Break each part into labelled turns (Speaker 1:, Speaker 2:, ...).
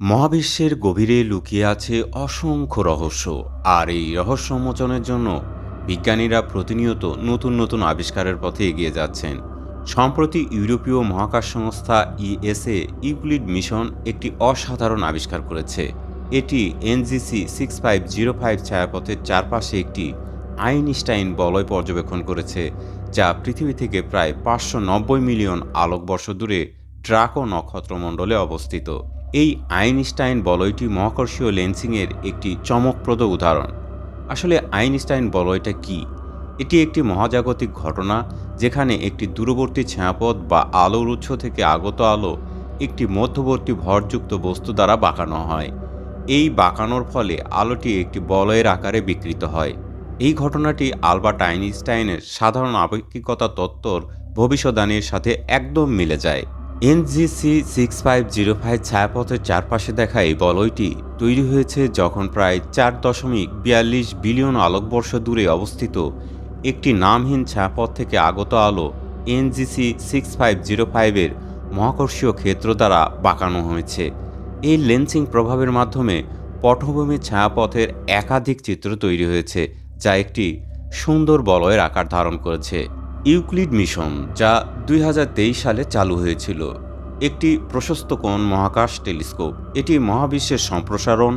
Speaker 1: মহাবিশ্বের গভীরে লুকিয়ে আছে অসংখ্য রহস্য, আর এই রহস্য উন্মোচনের জন্য বিজ্ঞানীরা প্রতিনিয়ত নতুন নতুন আবিষ্কারের পথে এগিয়ে যাচ্ছেন। সম্প্রতি ইউরোপীয় মহাকাশ সংস্থা ইএসএ ইউক্লিড মিশন একটি অসাধারণ আবিষ্কার করেছে। এটি NGC six five zero five ছায়াপথের চারপাশে একটি আইনস্টাইন বলয় পর্যবেক্ষণ করেছে, যা পৃথিবী থেকে প্রায় পাঁচশো নব্বই মিলিয়ন আলোকবর্ষ দূরে ড্রাকো নক্ষত্রমণ্ডলে অবস্থিত। এই আইনস্টাইন বলয়টি মহাকর্ষীয় লেন্সিংয়ের একটি চমকপ্রদ উদাহরণ। আসলে আইনস্টাইন বলয়টা কি? এটি একটি মহাজাগতিক ঘটনা যেখানে একটি দূরবর্তী ছায়াপথ বা আলোর উৎস থেকে আগত আলো একটি মধ্যবর্তী ভরযুক্ত বস্তু দ্বারা বাঁকানো হয়। এই বাঁকানোর ফলে আলোটি একটি বলয়ের আকারে বিকৃত হয়। এই ঘটনাটি আলবার্ট আইনস্টাইনের সাধারণ আপেক্ষিকতা তত্ত্বর ভবিষ্যদ্বাণীর সাথে একদম মিলে যায়। NGC six five zero five ছায়াপথের চারপাশে দেখা এই বলয়টি তৈরি হয়েছে যখন প্রায় চার দশমিক বিয়াল্লিশ বিলিয়ন আলোকবর্ষ দূরে অবস্থিত। একটি নামহীন ছায়াপথ থেকে আগত আলো এনজিসি সিক্স ফাইভ জিরো ফাইভের মহাকর্ষীয় ক্ষেত্র দ্বারা বাঁকানো হয়েছে। এই লেন্সিং প্রভাবের মাধ্যমে পটভূমির ছায়াপথের একাধিক চিত্র তৈরি হয়েছে, যা একটি সুন্দর বলয়ের আকার ধারণ করেছে। ইউক্লিড মিশন, যা দুই হাজার তেইশ সালে চালু হয়েছিল। একটি প্রশস্ত কোণ মহাকাশ টেলিস্কোপ। এটি মহাবিশ্বের সম্প্রসারণ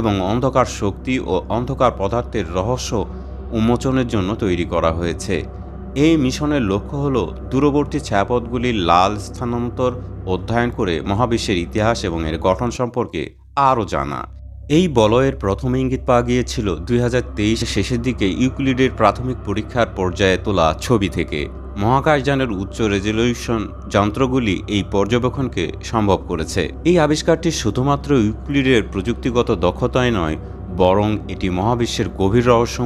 Speaker 1: এবং অন্ধকার শক্তি ও অন্ধকার পদার্থের রহস্য উন্মোচনের জন্য তৈরি করা হয়েছে। এই মিশনের লক্ষ্য হল দূরবর্তী ছায়াপথগুলির লাল স্থানান্তর অধ্যয়ন করে মহাবিশ্বের ইতিহাস এবং এর গঠন সম্পর্কে আরও জানা। এই বলয়ের প্রথম ইঙ্গিত পাওয়া গিয়েছিল দুই শেষের দিকে ইউক্লিডের প্রাথমিক পরীক্ষার পর্যায়ে তোলা ছবি থেকে। মহাকাশযানের উচ্চ রেজলিউশন যন্ত্রগুলি এই পর্যবেক্ষণকে সম্ভব করেছে। এই আবিষ্কারটি শুধুমাত্র ইউক্লিডের প্রযুক্তিগত দক্ষতায় নয়, বরং এটি মহাবিশ্বের গভীর রহস্য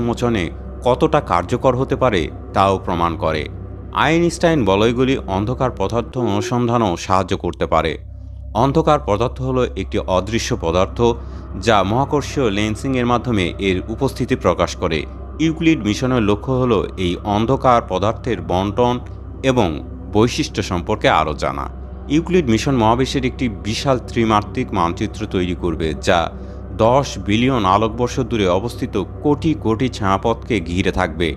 Speaker 1: কতটা কার্যকর হতে পারে তাও প্রমাণ করে। আইনস্টাইন বলয়গুলি অন্ধকার পদার্থ অনুসন্ধানও সাহায্য করতে পারে। অন্ধকার পদার্থ হলো একটি অদৃশ্য পদার্থ যা মহাকর্ষীয় লেন্সিংয়ের মাধ্যমে এর উপস্থিতি প্রকাশ করে। ইউক্লিড মিশনের লক্ষ্য হল এই অন্ধকার পদার্থের বন্টন এবং বৈশিষ্ট্য সম্পর্কে আরও জানা। ইউক্লিড মিশন মহাবিশ্বের একটি বিশাল ত্রিমাত্রিক মানচিত্র তৈরি করবে যা দশ বিলিয়ন আলোকবর্ষ দূরে অবস্থিত কোটি কোটি ছায়াপথকে ঘিরে থাকবে।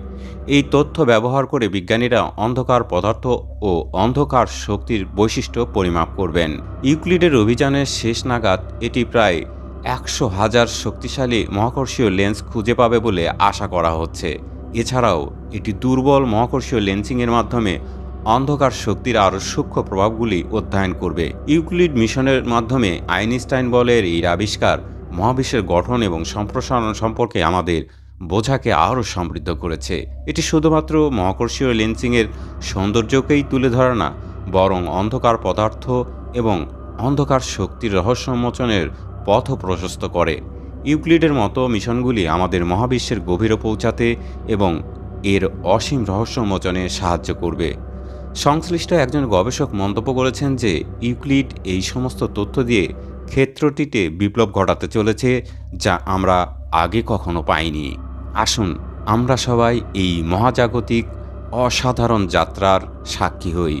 Speaker 1: এই তথ্য ব্যবহার করে বিজ্ঞানীরা অন্ধকার পদার্থ ও অন্ধকার শক্তির বৈশিষ্ট্য পরিমাপ করবেন। ইউক্লিডের অভিযানের শেষ নাগাদ এটি প্রায় একশো হাজার শক্তিশালী মহাকর্ষীয় লেন্স খুঁজে পাবে বলে আশা করা হচ্ছে। এছাড়াও, এটি দুর্বল মহাকর্ষীয় লেন্সিংয়ের মাধ্যমে অন্ধকার শক্তির আরও সূক্ষ্ম প্রভাবগুলি অধ্যয়ন করবে। ইউক্লিড মিশনের মাধ্যমে আইনস্টাইন বলের এই আবিষ্কার মহাবিশ্বের গঠন এবং সম্প্রসারণ সম্পর্কে আমাদের বোঝাকে আরও সমৃদ্ধ করেছে। এটি শুধুমাত্র মহাকর্ষীয় লেন্সিংয়ের সৌন্দর্যকেই তুলে ধরে না, বরং অন্ধকার পদার্থ এবং অন্ধকার শক্তির রহস্য উন্মোচনের পথও প্রশস্ত করে। ইউক্লিডের মতো মিশনগুলি আমাদের মহাবিশ্বের গভীরে পৌঁছাতে এবং এর অসীম রহস্য উন্মোচনে সাহায্য করবে। সংশ্লিষ্ট একজন গবেষক মন্তব্য করেছেন যে, ইউক্লিড এই সমস্ত তথ্য দিয়ে ক্ষেত্রটিতে বিপ্লব ঘটাতে চলেছে যা আমরা আগে কখনো পাইনি। আসুন, আমরা সবাই এই মহাজাগতিক, অসাধারণ যাত্রার সাক্ষী হই।